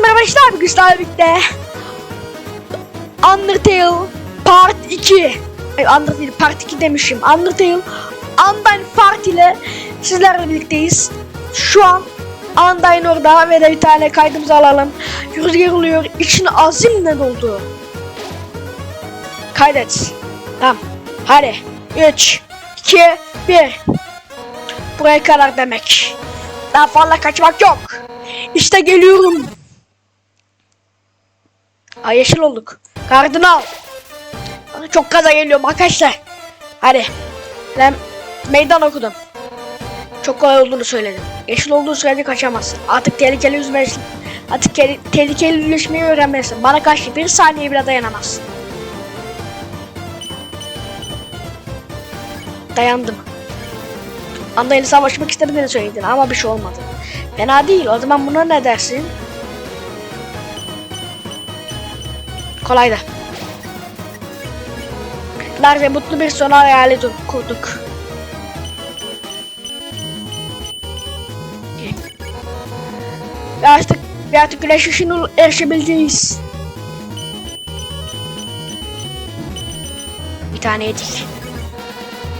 merhaba arkadaşlar. Bugün sizlerle birlikte Undertale Part 2 Ay, Undertale Part 2 demişim. Undertale Undyne Fart ile sizlerle birlikteyiz. Şu an Undyne orada ve de bir tane kaydımızı alalım. Rüzgar oluyor. İçin azimle doldu. Kaydet. Tamam. Hadi. 3 2 1 Buraya kadar demek. Daha fazla kaçmak yok. İşte geliyorum. Ay yeşil olduk. Kardinal. Çok kaza geliyorum arkadaşlar. Hadi. Ben meydan okudum. Çok kolay olduğunu söyledim. Yeşil olduğu sürece kaçamazsın. Artık tehlikeli yüzmelisin. Artık te- tehlikeli yüzmeyi öğrenmelisin. Bana karşı bir saniye bile dayanamazsın. Dayandım. Andayla savaşmak istediğini söyledin ama bir şey olmadı. Fena değil. O zaman buna ne dersin? Kolaydı. Larca mutlu bir sona hayali kurduk. Ve artık, ve artık güneş ışığına erişebileceğiz. Bir tane yedik.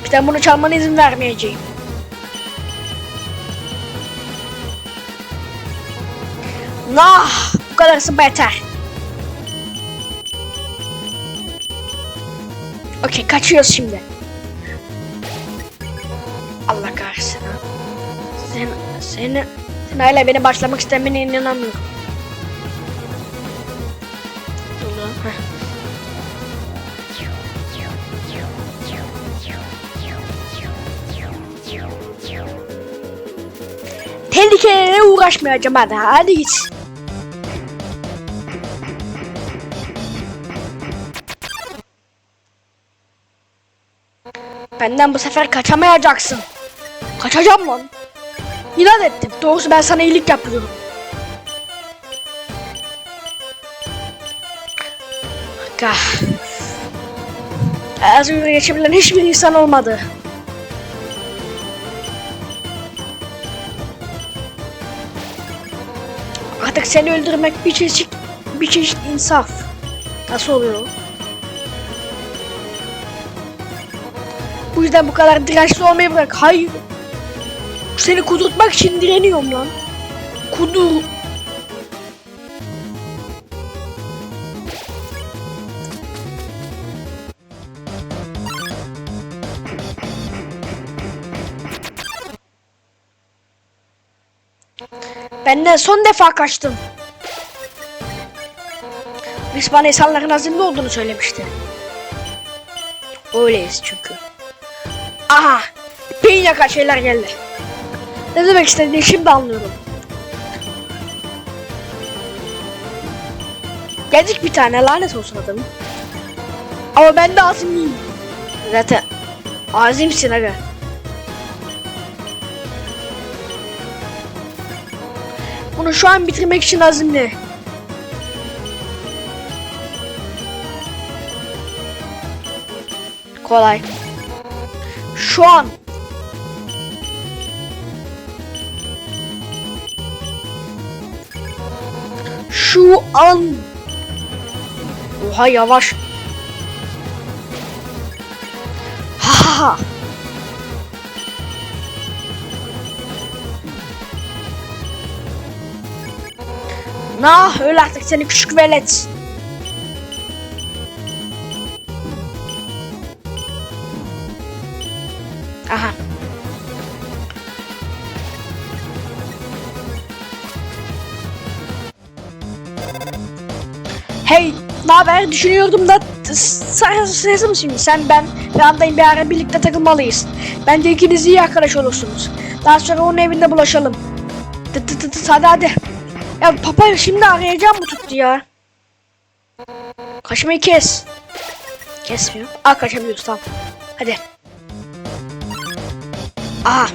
Bir tane bunu çalmana izin vermeyeceğim. Nah, bu kadarısı beter. Okey, kaçıyoruz şimdi. Allah kahretsin. Sen, sen, sen hala beni başlamak istemene inanamıyorum. Tehlikelere uğraşmayacağım hadi. Hadi git. Benden bu sefer kaçamayacaksın. Kaçacağım lan. İnat ettim. Doğrusu ben sana iyilik yapıyorum. Kah. Az önce geçebilen hiçbir insan olmadı. Artık seni öldürmek bir çeşit bir çeşit insaf. Nasıl oluyor? Bu yüzden bu kadar dirençli olmayı bırak. Hayır. Seni kudurtmak için direniyorum lan. Kudur. Benden son defa kaçtın. Biz bana insanların azimli olduğunu söylemişti. Öyleyiz çünkü. Aha! Beyin yakar şeyler geldi. Ne demek istediğini şimdi anlıyorum. Geldik bir tane lanet olsun adamım. Ama ben de azimliyim. Zaten azimsin aga. Bunu şu an bitirmek için azimli. Kolay. Şu an. Şu an. Oha yavaş. Ha ha. Nah öl artık seni küçük velet. Hey, ne haber? Düşünüyordum da sen sesi mi şimdi? Sen ben ve Anday'ın bir ara birlikte takılmalıyız. Bence ikiniz iyi arkadaş olursunuz. Daha sonra onun evinde bulaşalım. Tıt tıt tıt hadi hadi. Ya papa şimdi arayacağım bu tuttu ya. Kaçmayı kes. Kesmiyor. Aa kaçabiliyoruz tamam. Hadi. Aha.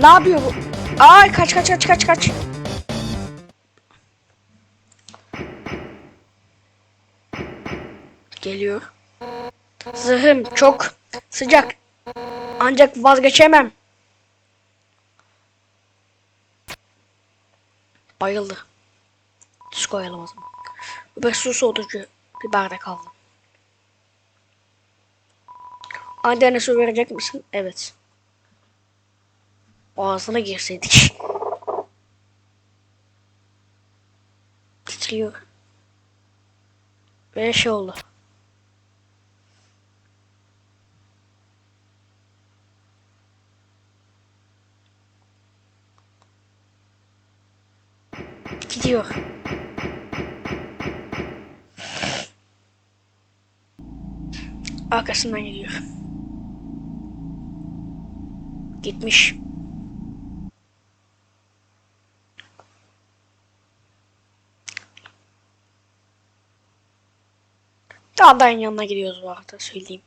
Ne yapıyor bu? Ay kaç kaç kaç kaç kaç. Geliyor. Zırhım çok sıcak. Ancak vazgeçemem. Bayıldı. Tuz koyalım o zaman. Bir su soğutucu bir bardak aldım. Annene su verecek misin? Evet. Ağzına girseydik. Titriyor. Ve şey oldu. Gidiyor. Arkasından gidiyor. Gitmiş. Dağdan yanına gidiyoruz bu arada söyleyeyim.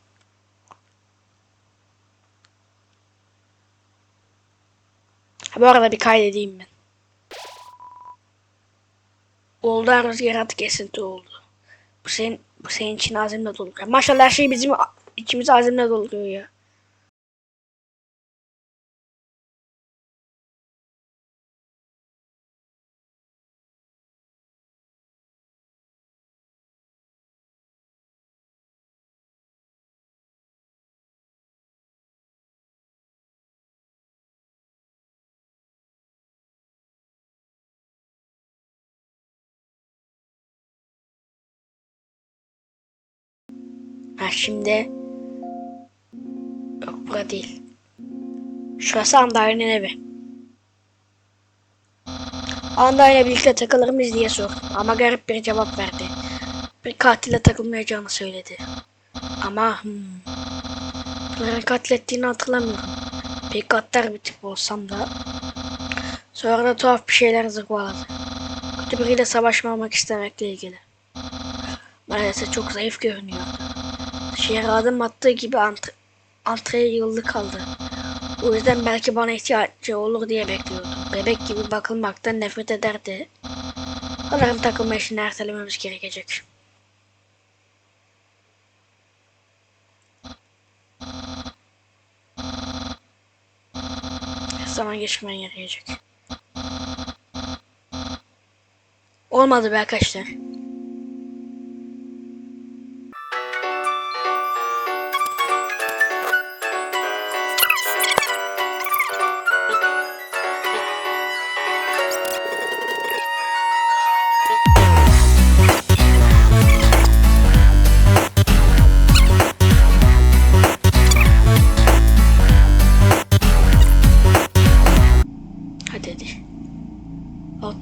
Ha, bu arada bir kaydedeyim ben. Oldu her rüzgar artık esinti oldu. Bu senin, bu senin için azimle dolu. Maşallah her şey bizim içimizi azimle dolduruyor ya. Ha şimdi Yok bura değil. Şurası Anday'ın evi. Anday'la birlikte takılır mıyız diye sor. Ama garip bir cevap verdi. Bir katille takılmayacağını söyledi. Ama hmm, bunların katil ettiğini hatırlamıyorum. Pek gaddar bir tip olsam da. Sonra da tuhaf bir şeyler zıvaladı. Kötü biriyle savaşmamak istemekle ilgili. Maalesef çok zayıf görünüyordu. Şehre adım attığı gibi ant antreye yıldı kaldı. O yüzden belki bana ihtiyacı olur diye bekliyordum. Bebek gibi bakılmaktan nefret ederdi. Sanırım takılma işini ertelememiz gerekecek. Zaman geçmen gerekecek. Olmadı be arkadaşlar.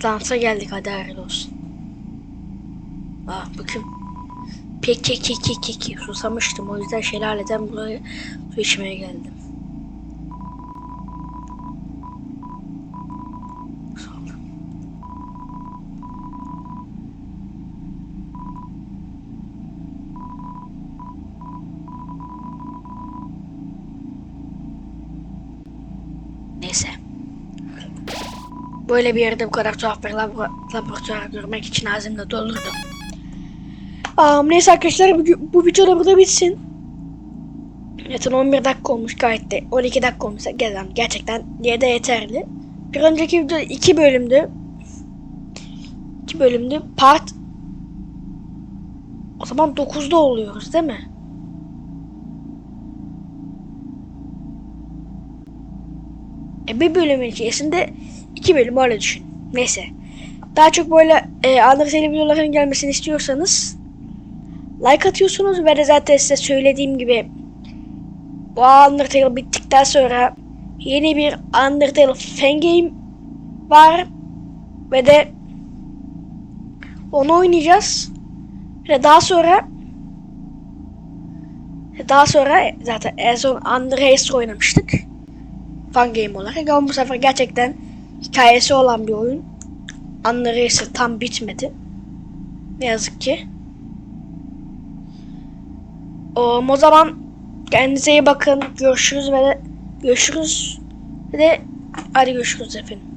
Atlantis'e geldik hadi hayırlı olsun. Ah bu kim? Pek kek kek kek kek kek susamıştım o yüzden şelaleden buraya su içmeye geldim. Böyle bir yerde bu kadar tuhaf bir labora- laboratuvar görmek için ağzımda dolurdu. Um, neyse arkadaşlar bu, bu video da burada bitsin. Zaten 11 dakika olmuş gayet de 12 dakika olmuş gerçekten, gerçekten diye de yeterli. Bir önceki video 2 bölümdü. 2 bölümdü. Part o zaman 9'da oluyoruz değil mi? E, bir bölümün içerisinde iki bölüm öyle düşün. Neyse. Daha çok böyle e, Undertale videoların gelmesini istiyorsanız like atıyorsunuz ve de zaten size söylediğim gibi bu Undertale bittikten sonra yeni bir Undertale fan game var ve de onu oynayacağız. Ve daha sonra daha sonra zaten en son Undertale oynamıştık fan game olarak ama bu sefer gerçekten hikayesi olan bir oyun. Anları tam bitmedi. Ne yazık ki. O, o zaman kendinize iyi bakın. Görüşürüz ve de görüşürüz. Ve de hadi görüşürüz efendim.